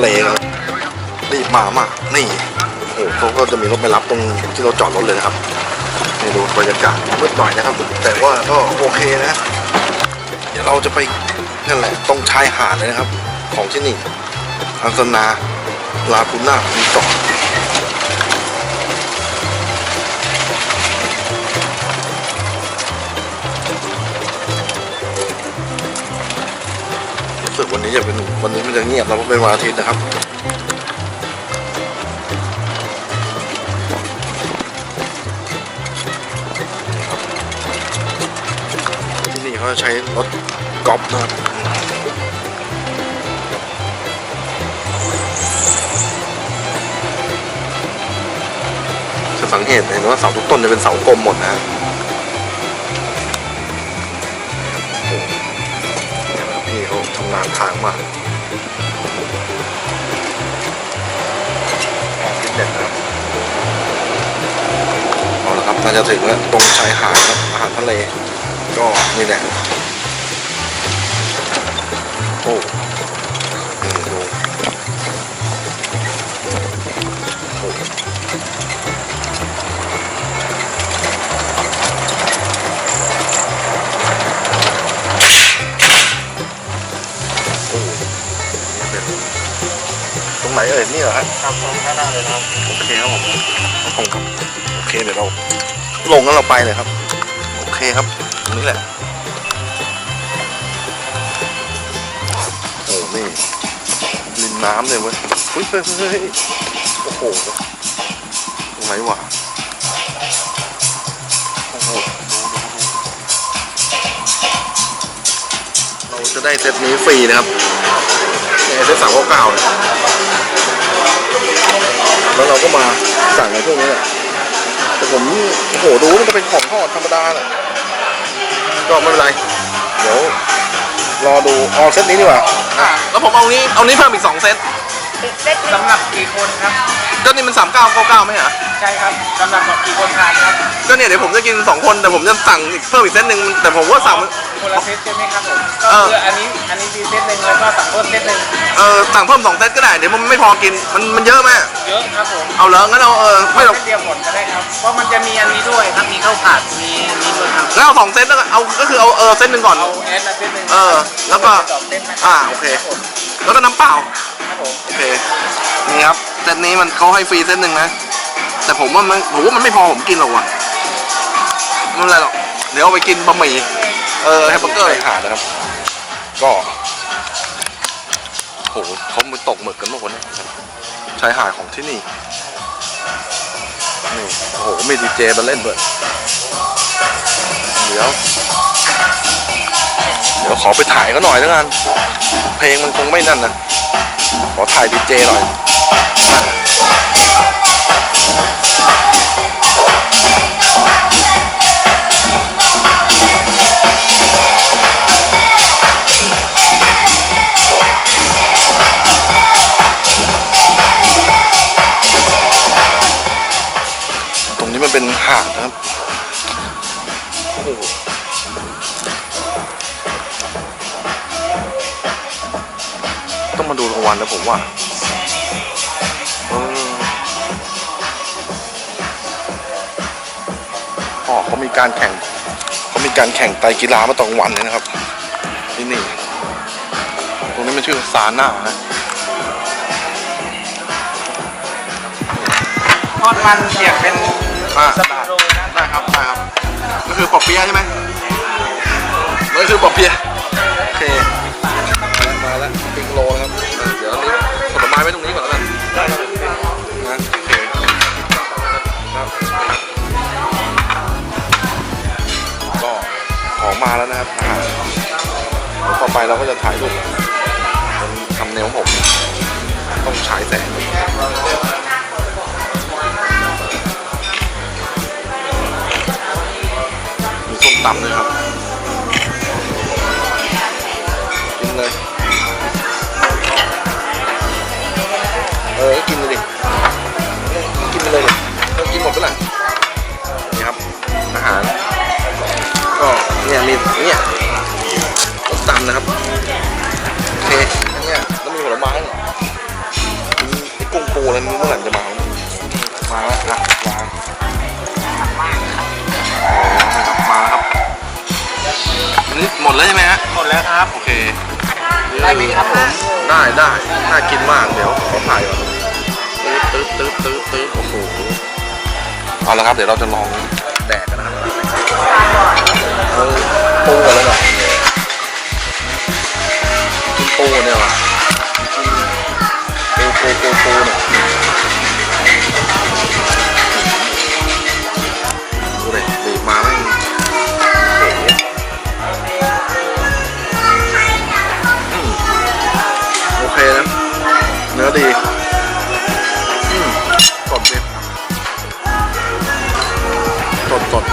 เลครับรีบมามานี่โอ้โหเขาก็จะมีรถไปรับตรงที่เราจอดรถเลยนะครับนี่ดูบรรยากาศมืดหน่อยนะครับ แต่ว่าก็โอเคนะ เดี๋ยวเราจะไปนั่นแหละตรงชายหาดเลยนะครับ ของที่นี่อังสนาลาคูน่ารีสอ วันนี้มันจะเงียบแล้วเพราะเป็นวันอาทิตย์นะครับที่นี่เขาจะใช้รถกอล์ฟนะครับจะสังเกตเห็นว่าเสาทุกต้นจะเป็นเสากลมหมดนะพี่เขาชำนาญทางมาก เอาละครับน่าจะถึงแล้วตรงชายหาดครับอาหารทะเล ก็นี่แหละโอ้ตรงไหนเอ่ยนี่เหรอฮะครับตรงข้างหน้าเลยนะครับโอเคครับผมขอบคุณครับ เคเดี๋ยวเราลงแล้วเราไปเลยครับ โอเคครับตรงนี้แหละโอ้นี่ริมน้ำเลยเว้ยเฮ้ยเฮ้ยโอ้โหตรงไหนวะโอ้โหเราจะได้เซตนี้ฟรีนะครับเซตสามเก้าเก้าแล้วเราก็มาสั่งในพวกนี้แหละ แต่ผมโอ้โหดูมันจะเป็นของทอดธรรมดาแหละก็ไม่เป็นไร เดี๋ยว รอดูเอาเซตนี้ดีกว่าอ่าแล้วผมเอานี้เอานี้เพิ่มอีก2เซตเซ็ตสำหรับกี่คนครับก็นี่มัน3999ไม่ใช่เหรอใช่ครับสำหรับกี่คนทานครับ ก็เนี่ยเดี๋ยวผมจะกิน2คนแต่ผมจะสั่งอีกเพิ่มอีกเซตหนึ่งแต่ผมว่าสั่ง คนละเซตใช่ไหมครับผมเอก็อคืออันนี้อันนี้มีเซตหนึ่งแล้วก็สั่งเพิ่มเซตหนึ่งเออสั่งเพิ่ม2เซตก็ได้เดี๋ยวมันไม่พอกินมันมันเยอะไหมเยอะครับผมเอาเหรองั้นเอาเออไม่ต้องเซตเดียวหมดก็ได้ครับ เพราะมันจะมีอันนี้ด้วยครับมีข้าวผัดมีมีด้วยครับงั้นเอาสองเซตแล้วกันเอาก็คือเอาเออเซตหนึ่งก่อน เอาแอดละเซตหนึ่งเออแล้วก็สองเซตนะอ่าโอเครับผมแล้วก็น้ำเปล่า ครับผมโอเคนี่ครับเซตนี้มันเขาให้ฟรีเซตหนึ่งนะ แต่ผมว่ามันผมว่ามันไม่พอผมกินหรอกว่ะ ไม่เป็นไรหรอก เดี๋ยวเอาไปกินบะหมี่ เออแฮมเบอร์เกอร์ชายหาดนะครับ ก็โหเขาไปตกหมึกกันหมดวันนี้ชายหาดของที่นี่ นี่ โอ้โห มีดีเจมาเล่นด้วยเดี๋ยว เดี๋ยวขอไปถ่ายเขาหน่อยแล้วกัน เพลงมันคงไม่นั่นนะ ขอถ่ายดีเจหน่อย หาดนะครับต้องมาดูกลางวันนะผมว่าเอออ๋อเขามีการแข่งเขามีการแข่งไตกีฬามาตอนกลางวันเลยนะครับ ที่นี่ ตรงนี้มันชื่อซาน่านะทอดมันเสียบเป็น อ่าได้ครับได้ครับก็คือปอบเปี๊ยะใช่ไหมนั่นคือปอบเปียะโอเคมาแล้วปิงโลนะครับอะเดี๋ยวอันนี้ผลไม้ไว้ตรงนี้ก่อนแล้วกันนะโอเคครับก็ของมาแล้วนะครับอาหารเดี๋ยวต่อไปเราก็จะถ่ายรูปเป็นทำเนวผม ต้องฉายแสง ตำด้วยครับกินเลย เออ กินเลยดิ กินไปเลยดิเออกินหมดไปละนี่ครับ อาหาร ก็เนี่ยมีเนี่ยต้มตำนะครับ โอเคอันเนี้ยแล้วมีผลไม้เนี่ยปูแล้วเมื่อไหร่จะมามาแล้วนะวางอ๋อนะครับมาแล้วครับ อันนี้หมดแล้วใช่ไหมฮะ หมดแล้วครับ โอเค ได้ไหมครับผมได้ได้น่ากินมาก เดี๋ยวขอถ่ายก่อนตื้อตื้อตื้อตื้อโอ้โห เอาละครับ เดี๋ยวเราจะลองแดกกันนะครับเอาปูกันเลยหน่อยกินปูเนี่ย เนื้อดีสดดีสดสด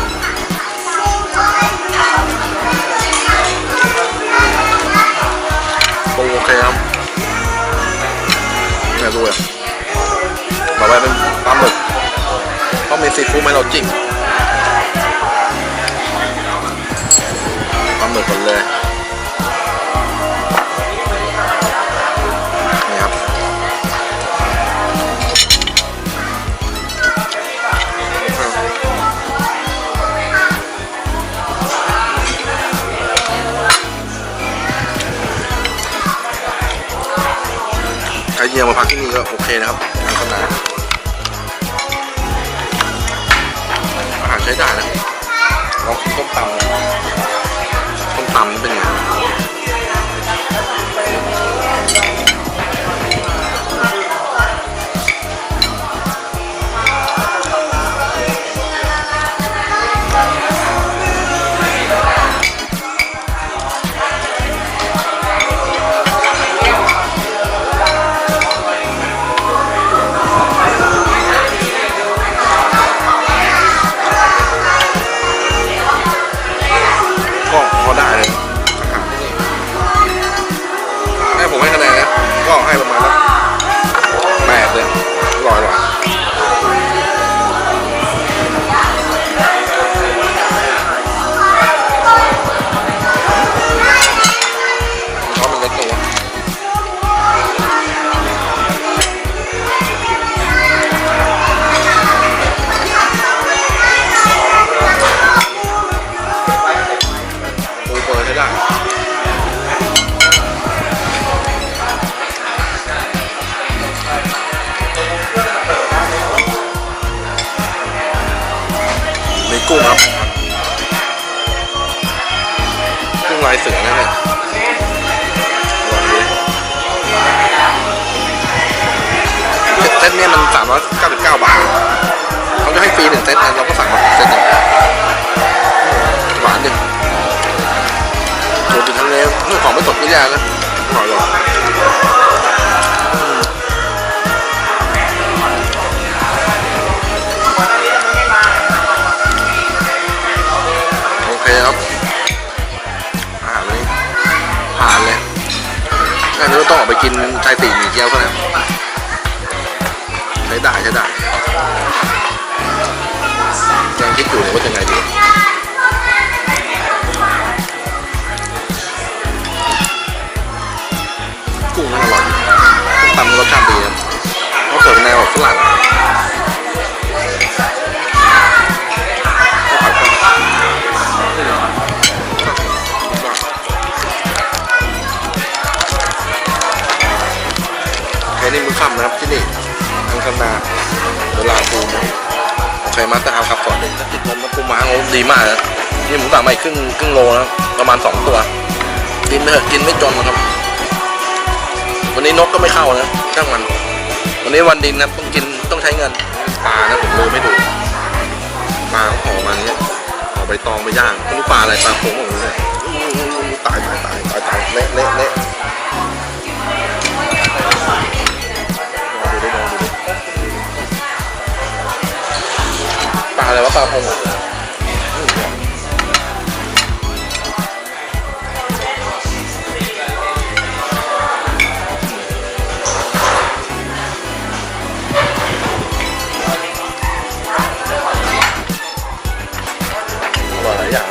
โอเคครับเนี่ยดูเลยต่อไปเป็นปลาหมึกต้องมีซีฟู้ดไหมเราจิ้ม เคนะครับทางสนาดอาหารใช้ได้นะลองกินต้มตำต้มตำเป็นไง กุ้งครับกุ้งลายเสือนะเนี่ยลองดูเซตเนี่ยมันสามร้อยเก้าสิบเก้าบาทเขาจะให้ฟรีหนึ่งเซตนเราก็สั่งมาเซตหนึ่งหวานดิสดอยู่ทะเลเรื่องของไม่สดไม่ยากนะ อกไปกินชายตีหมี่เกี้ยวเขานะใช้ได้ใช้ได้ยังคิดอยู่เลยว่าจะไง ทางคณาเวลาปูนโอเคมาสเตอร์เฮาส์ครับก่อนติดลมแล้วปูม้าโอ้ดีมากนะนี่ผมสั่งมาอีกครึ่งครึ่งโลนะประมาณสองตัวกินไปเถอะกินไม่จนนะครับ วันนี้นกก็ไม่เข้านะช่างมัน วันนี้วันดินนะต้องกินต้องใช้เงินปลานะผมลืมไม่ดูปลาเขาห่อมาเนี้ยห่อใบตองไปย่างไม่รู้ปลาอะไรปลาโขงของผมเลยตายตายตายตายตายเละเละเละ อะไรวะปลาพงเหรออืมอร่อยหลายอย่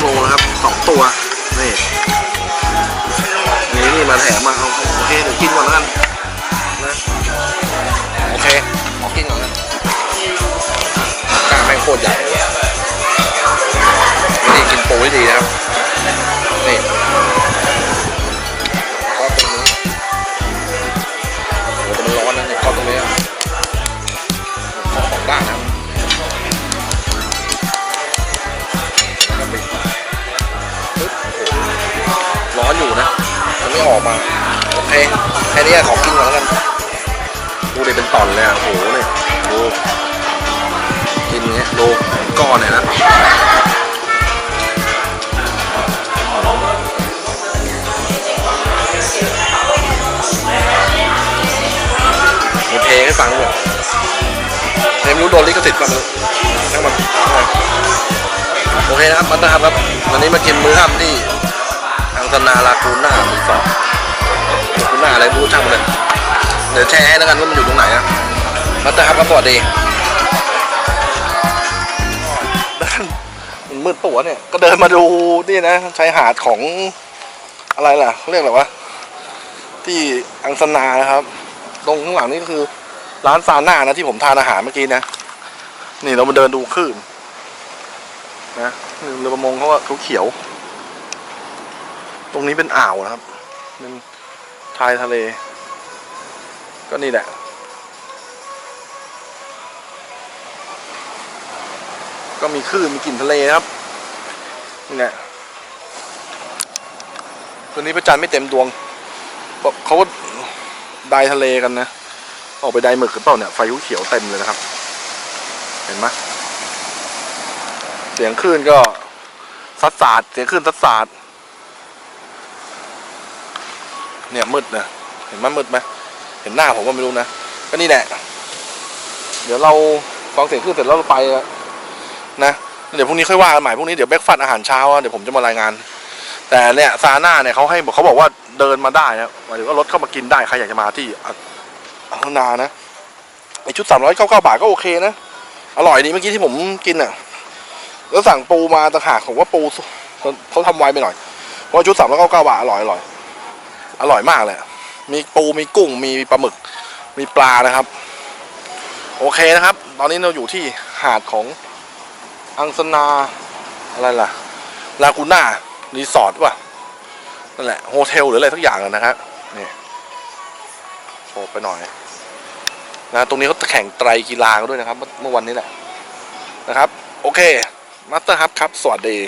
โลนะครับสองตัวนี่นี่นี่มาแถมมาเอาโอเคเดี๋ยวกินก่อนแล้วกันนะโอเคขอกินก่อนนะกล้างแม่งโคตรใหญ่นี่กินปูดีนะครับ แค่นี้ขอกินก่อนแล้วกันดูดิเป็นตอนเลยอะโอ้โหเนี่ยดูกินเงี้ยดูก้อนเนี่ยนะมีเพลงให้ฟังด้วยเพลงรู้โดนลิขสิทธิ์ป่ะไม่รู้ช่างมันโอเคนะครับมันนะครับ วันนี้มากินมื้อค่ำที่ทางสนาลากูน่ารีสอร์ท ลากูน่าอะไรรู้ช่างมันเลยเดี๋ยวแชร์ให้แล้วกันว่ามันอยู่ตรงไหนนะมาเตอร์ครับครับสวัสดีด้านมันมืดตัวเนี่ย ก็เดินมาดูนี่นะชายหาดของอะไรล่ะเรียกอะไรวะที่อังสนานะครับ ตรงข้างหลังนี่ก็คือร้านซาน่านะที่ผมทานอาหารเมื่อกี้นะนี่เรามาเดินดูคลื่นนะเรือประมงเขาว่าเขาเขียว ตรงนี้เป็นอ่าวนะครับเป็น ชายทะเล ก็นี่แหละ ก็มีคลื่นมีกลิ่นทะเลนะครับ นี่แหละคืนนี้พระจันทร์ไม่เต็มดวงเพราะเขาก็ไดทะเลกันนะ ออกไปได้หมึกกันเปล่าเนี่ย ไฟเขียวเต็มเลยนะครับ เห็นไหมเสียงคลื่นก็ซัดสาดเสียงคลื่นซัดสาด เนี่ยมืดนะเห็นไหมมืดไหมเห็นหน้าผมก็ไม่รู้นะก็นี่แหละเดี๋ยวเราฟังเสียงคลื่นเสร็จแล้วเราไปนะเดี๋ยวพรุ่งนี้ค่อยว่ากันใหม่พรุ่งนี้เดี๋ยวแบกฟัดอาหารเช้าเดี๋ยวผมจะมารายงาน แต่เนี่ยซาน่าเนี่ยเขาให้เขาบอกว่าเดินมาได้นะหมายถึงว่ารถเข้ามากินได้ใครอยากจะมาที่อะอังนานะไอชุดสามร้อยเก้าเก้าบาทก็โอเคนะอร่อยดีเมื่อกี้ที่ผมกินอะแล้วสั่งปูมาต่างหากผมว่าปูเขาเขาทำไวไปหน่อยเพราะชุดสามร้อยเก้าเก้าบาทอร่อยอร่อย อร่อยมากเลย มีปูมีกุ้งมีปลาหมึก มีปลานะครับ โอเคนะครับ ตอนนี้เราอยู่ที่หาดของอังสนาอะไรล่ะลากูน่ารีสอร์ทป่ะนั่นแหละโฮเทลหรืออะไรทักอย่างอะนะครับนี่โชว์ไปหน่อยนะตรงนี้เขาแข่งไตรกีฬากันด้วยนะครับ เมื่อเมื่อวันนี้แหละนะครับ โอเคมาสเตอร์ฮับครับ สวัสดี